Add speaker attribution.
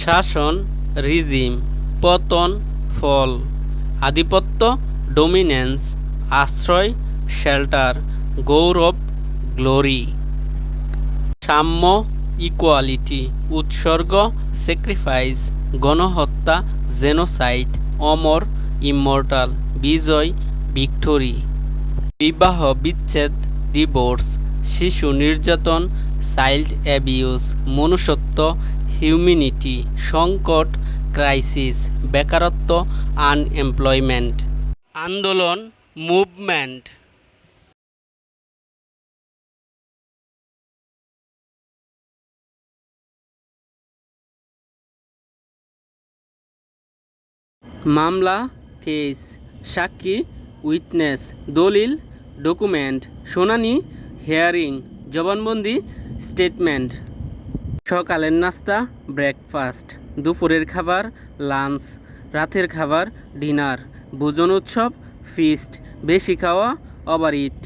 Speaker 1: শাসন, রিজিম, পতন, ফল, আধিপত্য, ডোমিনেন্স, আশ্রয়, শেল্টার, গৌরব, গ্লোরি। সাম্য, ইকুয়ালিটি, উৎসর্গ, স্যাক্রিফাইস, গণহত্যা, জেনোসাইড, অমর, ইমমর্টাল, বিজয়, ভিক্টোরি। বিবাহ, বিচ্ছেদ, ডিভোর্স, শিশু নির্যাতন, চাইল্ড অ্যাবিউজ, মনুষ্যত্ব হিউম্যানিটি সংকট ক্রাইসিস বেকারত্ব আনএমপ্লয়মেন্ট আন্দোলন মুভমেন্ট মামলা কেস সাক্ষী উইটনেস দলিল ডকুমেন্ট শুনানি হেয়ারিং জবানবন্দি স্টেটমেন্ট সকালের নাস্তা ব্রেকফাস্ট দুপুরের খাবার লাঞ্চ রাতের খাবার ডিনার ভোজন উৎসব ফিস্ট বেশি খাওয়া ওভার ইট